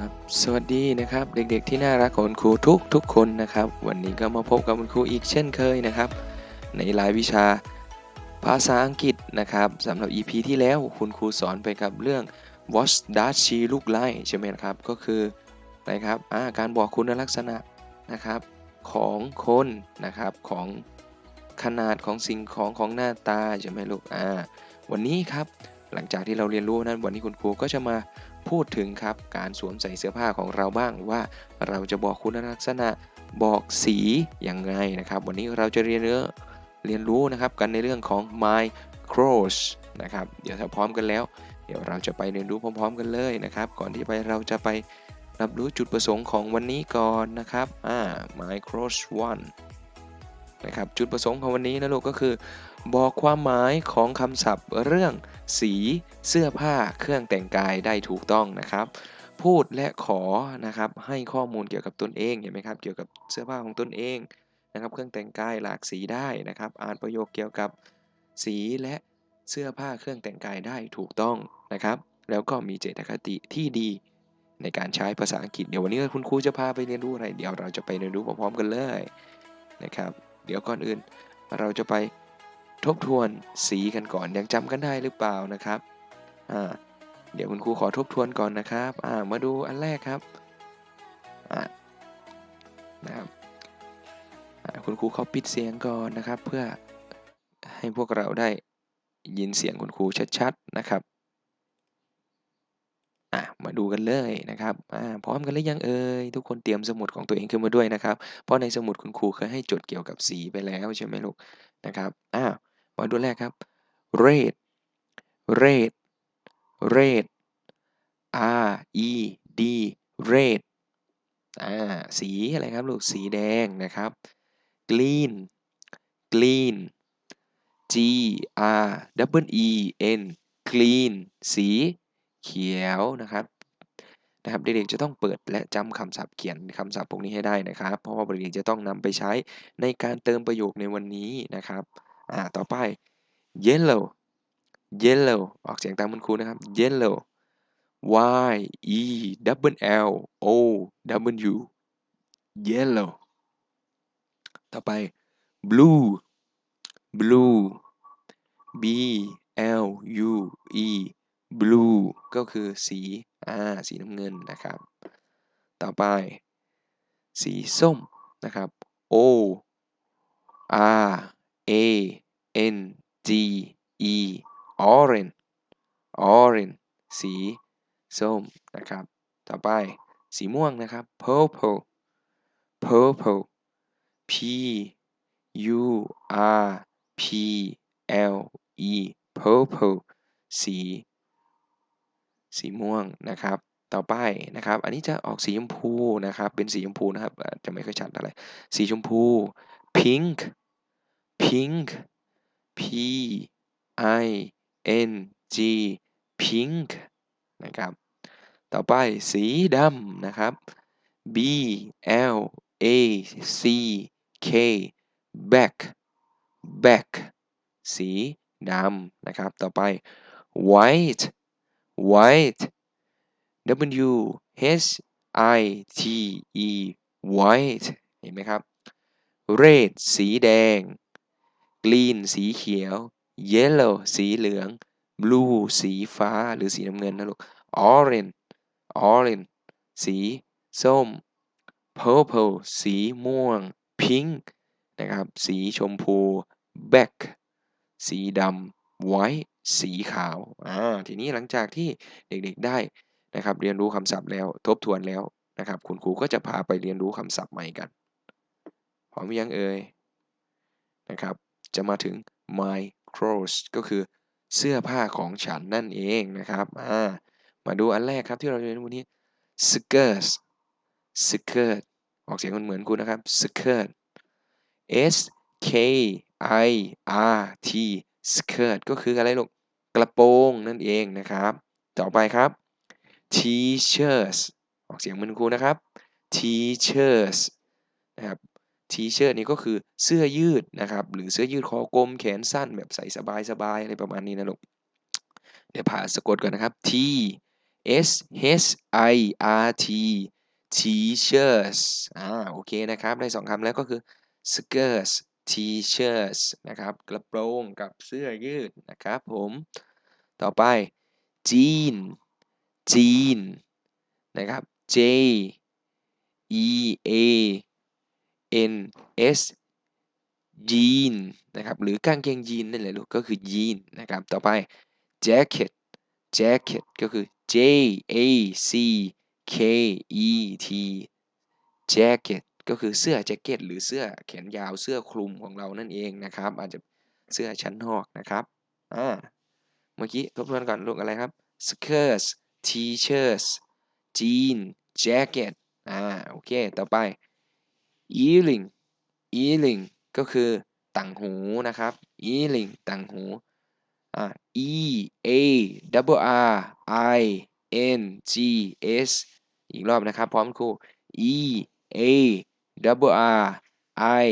ครับสวัสดีนะครับเด็กๆที่น่ารักของคุณครูทุกทุกคนนะครับ วันนี้ก็มาพบกับคุณครูอีกเช่นเคยนะครับ ในรายวิชาภาษาอังกฤษนะครับสำหรับ EP ที่แล้วคุณครูสอนไปกับเรื่อง what does she look like ใช่ไหมครับ ก็คือนะครับาการบอกคุณลักษณะนะครับของคนนะครับของขนาดของสิ่งของของหน้าตาใช่ไหมลูกอ่าวันนี้ครับหลังจากที่เราเรียนรู้นั้นวันนี้คุณครูก็จะมา พูดถึงครับการสวมใส่เสื้อผ้าของเราบ้างว่าเราจะบอกคุณลักษณะบอกสีอย่างไงนะครับ วันนี้เราจะเรียนเนื้อเรียนรู้นะครับกันในเรื่องของ my cross นะครับเดี๋ยวถ้าพร้อมกันแล้ว เดี๋ยวเราจะไปเรียนรู้พร้อม ๆ กันเลยนะครับ ก่อนที่ไปเราจะไปรับรู้จุดประสงค์ของวันนี้ก่อนนะครับอ่า my cross one นะครับจุดประสงค์ของวันนี้นะลูกก็คือ บอกความหมายของคำศัพท์เรื่อง สี เสื้อผ้า เครื่องแต่งกายได้ถูกต้องนะครับ พูดและขอนะครับให้ข้อมูลเกี่ยวกับตนเองเห็นไหมครับเกี่ยวกับเสื้อผ้าของตนเองนะครับ เครื่องแต่งกายหลากสีได้นะครับ อ่านประโยคเกี่ยวกับสีและเสื้อผ้าเครื่องแต่งกายได้ถูกต้องนะครับ แล้วก็มีเจตคติที่ดีในการใช้ภาษาอังกฤษเดี๋ยววันนี้คุณครูจะพาไปเรียนรู้อะไร เดี๋ยวเราจะไปเรียนรู้พร้อมๆกันเลยนะครับ เดี๋ยวก่อนอื่นเราจะไป ทบทวนสีกันก่อนยังจำกันได้หรือเปล่านะครับอ่าเดี๋ยวคุณครูขอทบทวนก่อนนะครับอ่ามาดูอันแรกครับอ่านะครับคุณครูเขอปิดเสียงก่อนนะครับ เพื่อให้พวกเราได้ยินเสียงคุณครูชัดๆนะครับ่ะมาดูกันเลยนะครับพร้อมกันหรือยังเอ่ยทุกคนเตรียมสมุดของตัวเองขึ้นมาด้วยนะครับ เพราะในสมุดคุณครูเคยให้จดเกี่ยวกับสีไปแล้วใช่ไหมลูกนะครับอ้าว มาดูแรกครับ red red red r e d red อ่าสีอะไรครับลูกสีแดงนะครับ green green g r w e n green สีเขียวนะครับนะครับเด็กๆจะต้องเปิดและจำคำศัพท์เขียนคำศัพท์พวกนี้ให้ได้นะครับ เพราะว่าเด็กๆจะต้องนำไปใช้ในการเติมประโยคในวันนี้นะครับ อ่าต่อไป yellow yellow ออกเสียงตามคุณครูนะครับ yellow y e w l o w yellow ต่อไป blue blue b l u e blue ก็คือสีอ่าสีน้ำเงินนะครับ ต่อไป สีส้มนะครับ o r a n g e orange orange สีส้มนะครับ ต่อไปสีม่วงนะครับ purple purple p u r p l e purple สีสีม่วงนะครับ ต่อไปนะครับ อันนี้จะออกสีชมพูนะครับ เป็นสีชมพูนะครับ จะไม่ค่อยชัดอะไร สีชมพู pink pink p i n g pink นะครับ ต่อไปสีดำนะครับ b l a c k black black สีดำนะครับ ต่อไป white white w h i t e white เห็นไหมครับ red สีแดง green สีเขียว yellow สีเหลือง blue สีฟ้าหรือสีน้ำเงินนะลูก orange orange สีส้ม purple สีม่วง pink นะครับสีชมพู black สีดำ white สีขาว อ่า ทีนี้หลังจากที่เด็กๆได้นะครับ เรียนรู้คำศัพท์แล้ว ทบทวนแล้วนะครับ คุณครูก็จะพาไปเรียนรู้คำศัพท์ใหม่กัน พร้อมยังเอ่ยนะครับ จะมาถึง my clothes ก็คือเสื้อผ้าของฉันนั่นเองนะครับอ่ามาดูอันแรกครับที่เราจะเรียนวันนี้ skirt skirt ออกเสียงเหมือนคุณนะครับ skirt s k i r t skirt ก็คืออะไรลูกกระโปรงนั่นเองนะครับ ต่อไปครับ t-shirts ออกเสียงเหมือนครูนะครับ t-shirts นะครับ t-shirt นี่ก็คือเสื้อยืดนะครับหรือเสื้อยืดคอกลมแขนสั้นแบบใส่สบายๆอะไรประมาณนี้นะลูกเดี๋ยวผ่าสะกดก่อนนะครับ t S H I R T t-shirts อ่าโอเคนะครับได้สองคำแล้วก็คือ skirts t-shirts นะครับกระโปรงกับเสื้อยืดนะครับผมต่อไป jean jean นะครับ J E A N S jean นะครับหรือกางเกงยีนนั่นแหละลูกก็คือยีนนะครับต่อไป jacket jacket ก็คือ J A C K E T jacket ก็คือเสื้อแจ็คเก็ตหรือเสื้อแขนยาวเสื้อคลุมของเรานั่นเองนะครับ อาจจะเสื้อชั้นนอกนะครับอ่าเมื่อกี้ทบทวนก่อนลูกอะไรครับ skirts t-shirts jean jacket อ่าโอเค ต่อไป อีหลิงอีหลิงก็คือต่างหูนะครับอีหลิงต่างหูอ่า e a w r i n g s อีกรอบนะครับ พร้อมครู e a w r i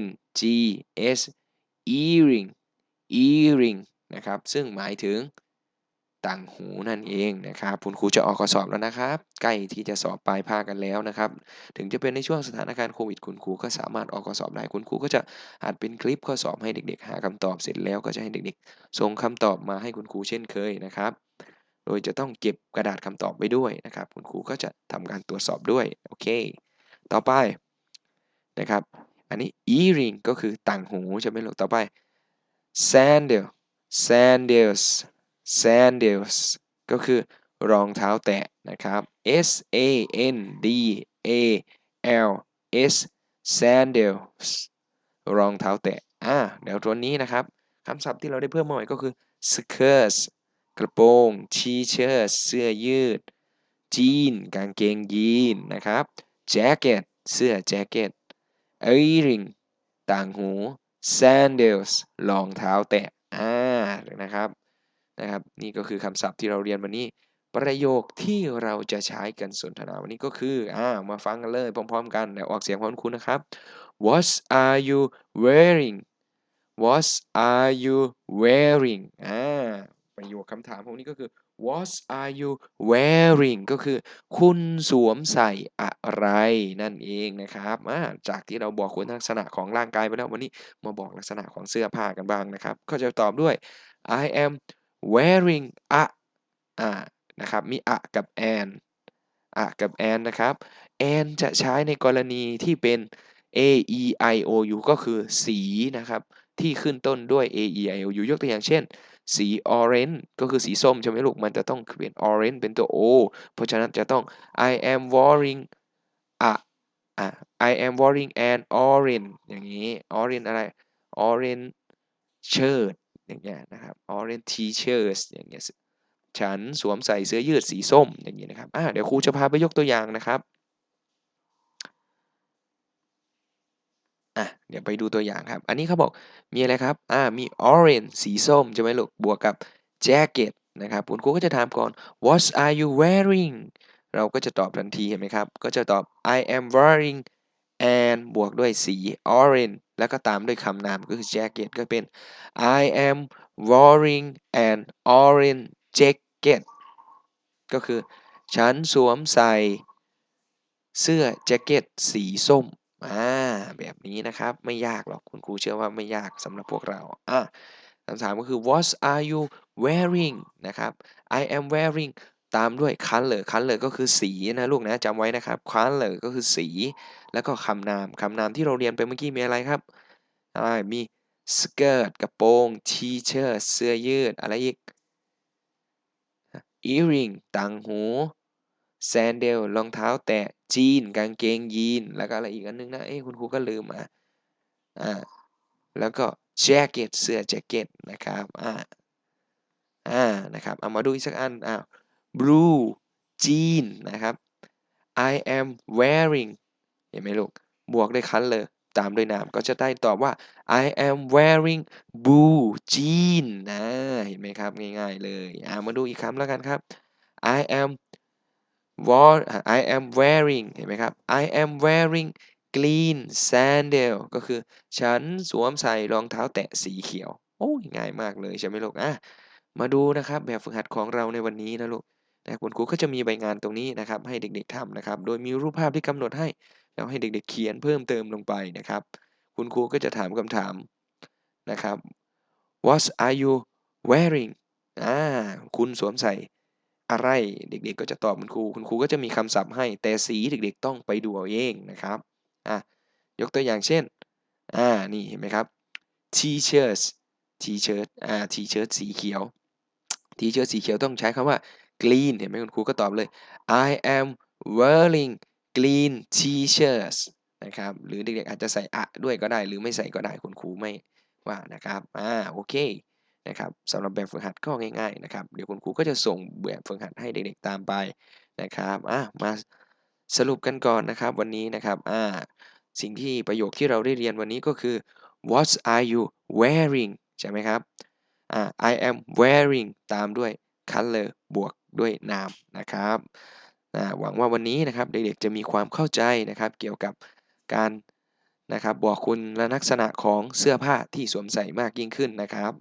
n g s earring earring นะครับ ซึ่งหมายถึง ต่างหูนั่นเองนะครับคุณครูจะออกข้อสอบแล้วนะครับ ใกล้ที่จะสอบปลายภาคกันแล้วนะครับ ถึงจะเป็นในช่วงสถานการณ์โควิดคุณครูก็สามารถออกข้อสอบได้คุณครูก็จะอัดเป็นคลิปข้อสอบให้เด็ก ๆ หาคำตอบเสร็จแล้วก็จะให้เด็กๆ ส่งคำตอบมาให้คุณครูเช่นเคยนะครับ โดยจะต้องเก็บกระดาษคำตอบไว้ด้วยนะครับ คุณครูก็จะทำการตรวจสอบด้วยโอเค ต่อไปนะครับ อันนี้ earring ก็คือต่างหูใช่ไหมลูกต่อไป sandal sandals sandals ก็คือรองเท้าแตะนะครับ S A N D A L S sandals รองเท้าแตะ อ่า เดี๋ยวตัวนี้นะครับคำศัพท์ที่เราได้เพิ่มมาใหม่ก็คือ skirts กระโปรง t-shirt เสื้อยืด jean กางเกงยีนนะครับ jacket เสื้อแจ็คเก็ต earring ต่างหู sandals รองเท้าแตะ อ่า นะครับ นะครับนี่ก็คือคำศัพท์ที่เราเรียนวันนี้ ประโยคที่เราจะใช้กันสนทนาวันนี้ก็คืออ่ามาฟังกันเลยพร้อมๆ กันเดี๋ยวออกเสียงพร้อมคุณนะครับ What are you wearing What are you wearing อ่าประโยคคำถามพวกนี้ก็คือ What are you wearing ก็คือ คุณสวมใส่อะไรนั่นเองนะครับาจากที่เราบอกคุณลักษณะของร่างกายไปแล้ววันนี้มาบอกลักษณะของเสื้อผ้ากันบ้างนะครับ ก็จะตอบด้วย I am wearing a อ่านะครับมี a กับ an a กับ an นะครับ an จะใช้ในกรณีที่เป็น a e i o u ก็คือสีนะครับ ที่ขึ้นต้นด้วย a e i o u ยกตัวอย่างเช่น สี orange ก็คือสีส้ม ใช่ไหมลูก มันจะต้องเปลี่ยน orange เป็นตัว o เพราะฉะนั้นจะต้อง I am wearing a อะ I am wearing an orange อย่างนี้ orange อะไร orange shirt อย่างเงี้ยนะครับ orange t-shirts อย่างเงี้ยฉันสวมใส่เสื้อยืดสีส้มอย่างนี้นะครับอ่าเดี๋ยวครูจะพาไปยกตัวอย่างนะครับอะเดี๋ยวไปดูตัวอย่างครับ อันนี้เขาบอกมีอะไรครับอ่ามี orange สีส้มใช่ไหมลูกบวกกับ jacket นะครับคุณครูก็จะถามก่อน what are you wearing เราก็จะตอบทันทีเห็นไหมครับ ก็จะตอบ I am wearing and บวกด้วยสี orange แล้วก็ตามด้วยคำนามก็คือ jacket ก็เป็น I am wearing an orange jacket ก็คือ ฉันสวมใส่เสื้อแจ็คเก็ตสีส้มอ่าแบบนี้นะครับ ไม่ยากหรอกคุณครูเชื่อว่าไม่ยากสำหรับพวกเราอ่าคำถามก็คือ what are you wearing นะครับ I am wearing ตามด้วย color color ก็คือสีนะลูกนะจำไว้นะครับ color ก็คือสี แล้วก็คำนามคำนามที่เราเรียนไปเมื่อกี้มีอะไรครับอ่ามี skirt กระโปรง t-shirt เสื้อยืด อะไรอีก earring ต่างหู sandal รองเท้าแตะจีน กางเกงยีน แล้วก็อะไรอีกอันนึงนะเอ้คุณครูก็ลืมอะอ่าแล้วก็ jacket เสื้อแจ็คเก็ตนะครับอ่าอ่านะครับเอามาดูอีกสักอันอ้าว blue jean นะครับ I am wearing เห็นไหมลูก บวกด้วย color ตามด้วยนามก็จะได้ตอบว่า I am wearing blue jean นะเห็นไหมครับ ง่ายๆเลยอ่ามาดูอีกคำแล้วกันครับ I am wore I am wearing เห็นไหมครับ I am wearing green sandal ก็คือ ฉันสวมใส่รองเท้าแตะสีเขียว โอ้ยง่ายมากเลยใช่ไหมลูกอะมาดูนะครับ แบบฝึกหัดของเราในวันนี้นะลูก นะคุณครูก็จะมีใบงานตรงนี้นะครับ ให้เด็กๆทำนะครับ โดยมีรูปภาพที่กำหนดให้ แล้วให้เด็กๆเขียนเพิ่มเติมลงไปนะครับ คุณครูก็จะถามคำถามนะครับ What are you wearing อ่าคุณสวมใส่อะไรเด็ก ๆ ก็จะตอบคุณครู คุณครูก็จะมีคำศัพท์ให้แต่สีเด็ก ๆ ต้องไปดูเอาเองนะครับอะยกตัวอย่างเช่นอ่านี่เห็นไหมครับ T-shirt T-shirt อ่า T-shirt สีเขียว T-shirt สีเขียวต้องใช้คำว่า green เห็นไหมคุณครูก็ตอบเลย I am wearing green T-shirts นะครับ หรือเด็กๆอาจจะใส่อะด้วยก็ได้ หรือไม่ใส่ก็ได้คุณครูไม่ว่านะครับ อ่า โอเค นะครับสำหรับแบบฝึกหัดก็ง่ายๆนะครับ เดี๋ยวคุณครูก็จะส่งแบบฝึกหัดให้เด็กๆตามไปนะครับ อะ มาสรุปกันก่อนนะครับวันนี้นะครับ อ่า สิ่งที่ประโยคที่เราได้เรียนวันนี้ก็คือ what are you wearing ใช่ไหมครับ อ่า I am wearing ตามด้วย color บวก ด้วย noun นะครับหวังว่าวันนี้นะครับเด็กๆจะมีความเข้าใจนะครับ เกี่ยวกับการนะครับบอกคุณลักษณะของเสื้อผ้าที่สวมใส่มากยิ่งขึ้นนะครับ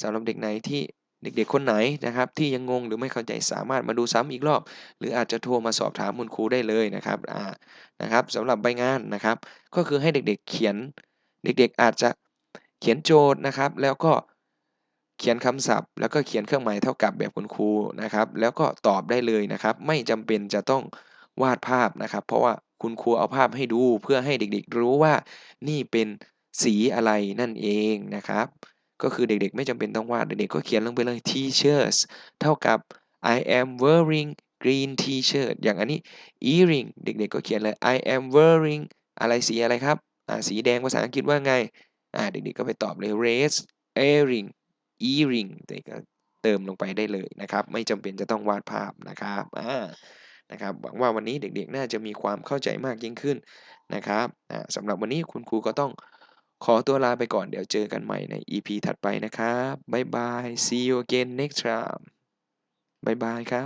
สำหรับเด็กไหนที่เด็กๆ คนไหนนะครับ ที่ยังงงหรือไม่เข้าใจสามารถมาดูซ้ำอีกรอบ หรืออาจจะโทรมาสอบถามคุณครูได้เลยนะครับอ่านะครับสำหรับใบงานนะครับ ก็คือให้เด็กๆเขียนเด็กๆอาจจะเขียนโจทย์นะครับ แล้วก็ เขียนคำศัพท์ แล้วก็เขียนเครื่องหมายเท่ากับแบบคุณครูนะครับ แล้วก็ตอบได้เลยนะครับ ไม่จำเป็นจะต้องวาดภาพนะครับ เพราะว่าคุณครูเอาภาพให้ดูเพื่อให้เด็กๆ รู้ว่านี่เป็นสีอะไรนั่นเองนะครับ ก็คือเด็กๆ ไม่จำเป็นต้องวาด เด็กๆ ก็เขียนลงไปเลย T-shirts เท่ากับ I am wearing green T-shirt อย่างอันนี้ earring เด็กๆ ก็เขียนเลย I am wearing อะไรสีอะไรครับอ่าสีแดงภาษาอังกฤษว่าไงอ่าเด็กๆ ก็ไปตอบเลย red earring earring เด็กก็เติมลงไปได้เลยนะครับ ไม่จำเป็นจะต้องวาดภาพนะครับอ่านะครับหวังว่าวันนี้เด็กๆ น่าจะมีความเข้าใจมากยิ่งขึ้นนะครับสำหรับวันนี้คุณครูก็ต้องขอตัวลาไปก่อนเดี๋ยวเจอกันใหม่ใน EP ถัดไปนะครับ บ๊ายบาย see you again next time บ๊ายบายครับ